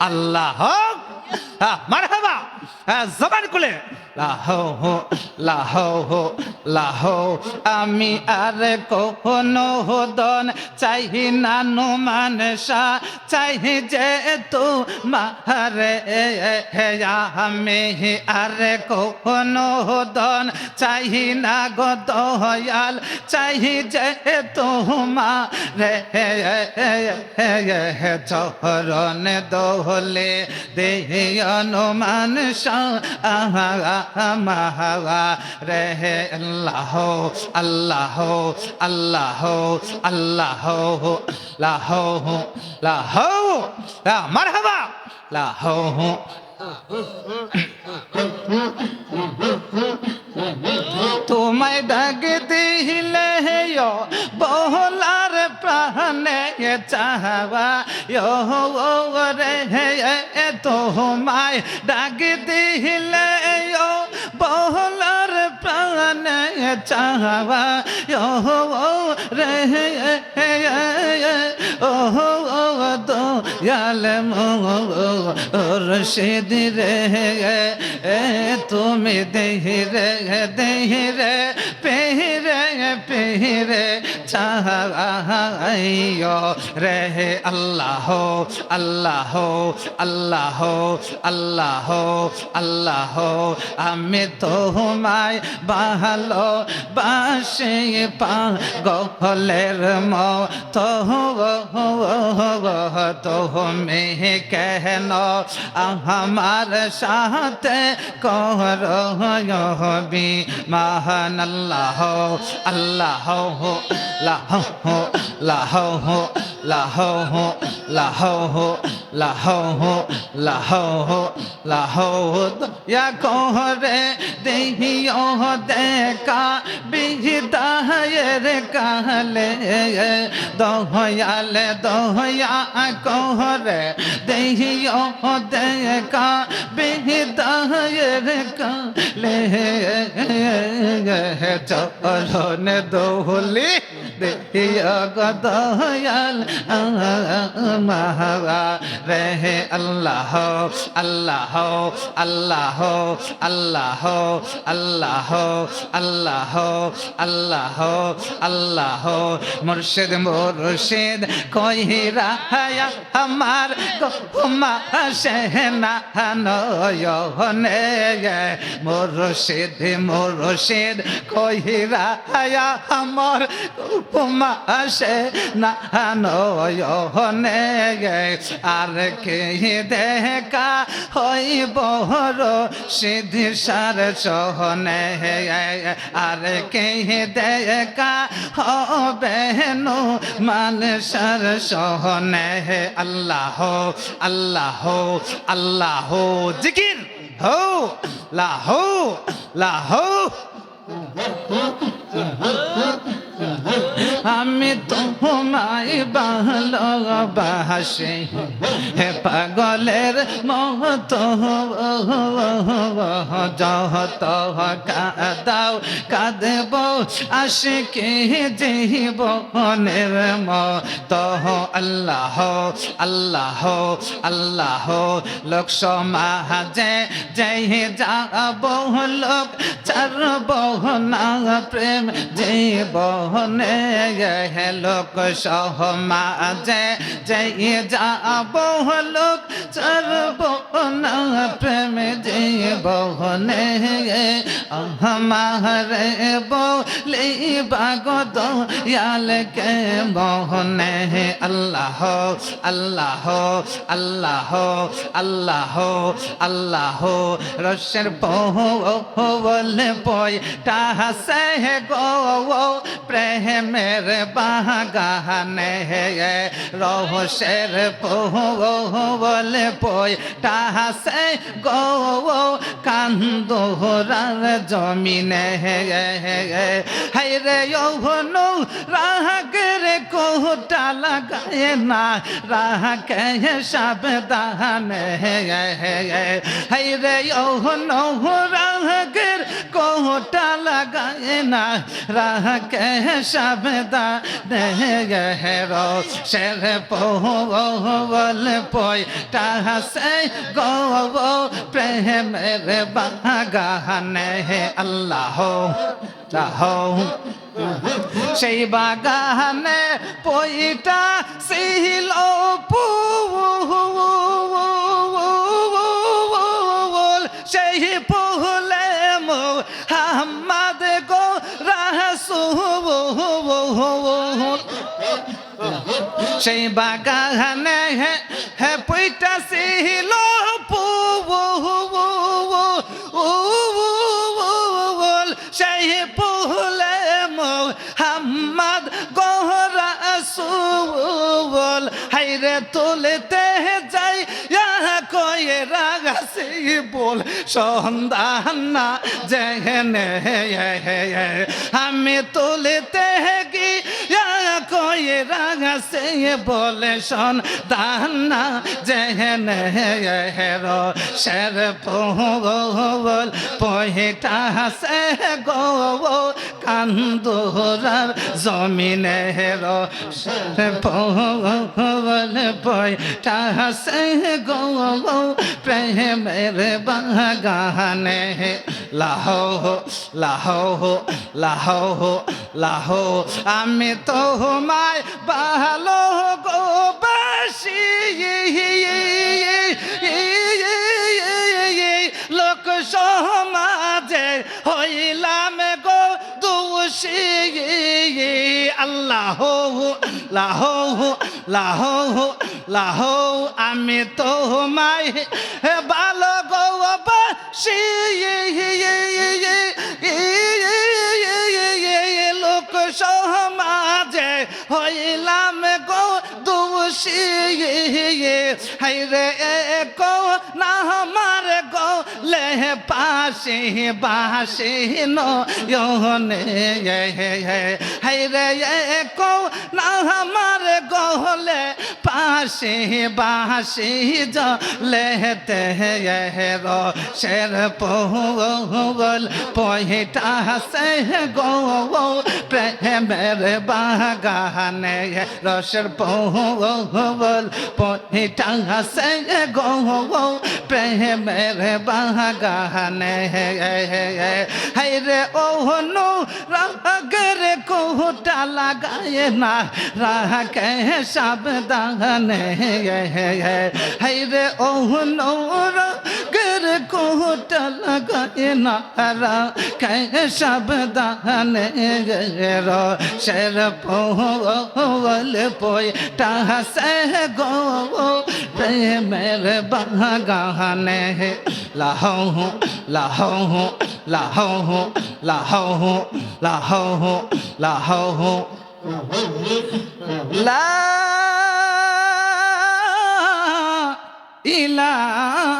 আল্লাহ মারহাবা জবান খুলে লাহো হো লাহো হো লাহো আমি আর কখনো দন চাহি নানু মানসা চাহি যে তু মারে আমি আর কখনো দন চাহি না গো দয়াল চাহি যে তোমা রে চরণ দোহলে দেহি অনুমান মাহা রে আল্লাহ আল্লাহ আল্লাহ আল্লাহ লাহ লাহ মারহাবা লাহ তোমায় ডাক দিলে চাহবা। রে তোমায় ডাক দিলে বহলার প্রাণে চাহবা। রে ও তো ইয়াল রশিদ রে তুমি দেহি রে দেহি রে পেহরে পেহরে চাহাইয় রে আল্লাহ আল্লাহ আল্লাহ আল্লাহ আল্লাহ আমি তোমায় ভালো বাসে পাগলের মত তুমি কেন আমার সাথে কর বি মহান আল্লাহ আল্লাহ লাহ লাহ লাহ লাহ লাহ লাহ লাহ ইয়া কোহরে দেহিও দেখা বিহিদায়ের কালে। দহয়াল দহয়া কোহরে দেহিও দেখা বিহিদায়ের কালে। চরণ দোহলি দেহিয়া গদয়াল রে আল্লাহ আল্লাহ আল্লাহ আল্লাহ আল্লাহ আল্লাহ আল্লাহ আল্লাহ মুর্শিদ মুর্শিদ কহিরা আমার গোমা সেনা নয়নে মুর্শিদ মুর্শিদ কহিরা আমার গোমা সেনা নয়নে আর কে দেখা হইব সিদ্ধি সার সহনে আর কে দেখা হবে নো মান সার সহনে আল্লাহ আল্লাহ আল্লাহ, জিকির, হো, লাহ লাহ। আমি তোমায় ভালোবাসি। হে পাগলের মত, যত কাদাও, কাঁদব আসে কে জীবনের মত। আল্লাহ আল্লাহ আল্লাহ, লোক সমাজে জয় যাব, লোক চারব না, প্রেম জীবনে। জীবনে লোক সহ মা মাঝে চাই যাব লোক চলব না প্রেম জীবনে আমারে বলি বাগত ইয়াল কে মোহনে। আল্লাহ আল্লাহ আল্লাহ আল্লাহ আল্লাহ। রসের বহ বলে বই তাহা সে গো, প্রেহ প্রেমের বাগানে রহস্যের বল পয় তাহাসে গো কান্দোহরার জমিনে হাইরে যৌবন রে কোহটা লাগায় না রাহাকে সাবধানে হাইরে যৌবন রা কোহ লাগায় না রাখে সাবদা নেহরো শের পোহল পয় টাহাসে গো প্রেমের বাগানে। আল্লাহ সেই বাগানে পইটা সিল ফুল সেই মোহাম্মদ গো রাসূল সেই বাগানে হে পইটা সিল ফুল সেই ফুলে মোহাম্মদ গোহরা সুল হাইরে তুলতে যাই ইয়া বল, সন্ধান না জেনে আমি তুলতে গি ইয়া কয়ে রাগাসি বলে, সন্ধান না রো। শের পোল পহেটা সে গো কান্দুরার জমিনে রো শের পোল পয়টা সে গো প্রেমের বাগানে লাহো লাহো লাহো লাহো, আমি তো মায় ভালো গো বাসি। লোক সমাজে হইলাম গো দোষী আল্লাহ লাহ লাহ লাহ আমি তো মাই ভালো গো বাসি লোক সমাজে হইলাম গো দোষী হাইরে কো না পাশে বাসে নয়নে হাইরে কো, না আমার গলে পাশে বাসে লেতে রো, শের পোল পহেটা সে গো প্রেমের বাগানে রসের পোল পহেটা সে গো, প্রেমের বাগানে। হাইরে ওহনু রাগের কোহটা লাগায় না রাখে সাবধানে হাইরে ওহনু রাগের কোহটা লাগায় না রাখে সাবধানে রো শের পোল পয়টা সে গো প্রেমের বাগানে লাহো লাহো লাহো লাহো লাহো লাহো লা ইলাহা